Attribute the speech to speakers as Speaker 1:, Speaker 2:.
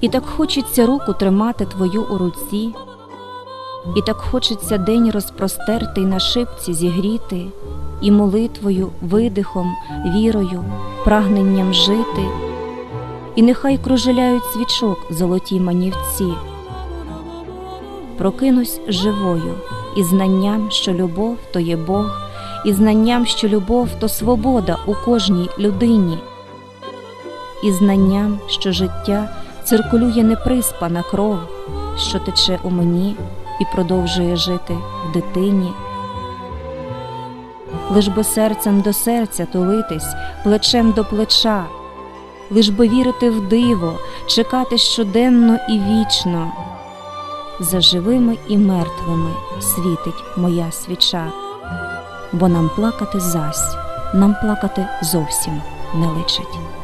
Speaker 1: І так хочеться руку тримати твою у руці, і так хочеться день розпростертий на шипці зігріти, і молитвою, видихом, вірою, прагненням жити, і нехай кружеляють свічок золоті манівці. Прокинусь живою, і знанням, що любов то є Бог, і знанням, що любов то свобода у кожній людині, і знанням, що життя циркулює неприспана кров, що тече у мені і продовжує жити в дитині. Лиш би серцем до серця тулитись, плечем до плеча, лиш би вірити в диво, чекати щоденно і вічно. За живими і мертвими світить моя свіча, бо нам плакати зась, нам плакати зовсім не личить.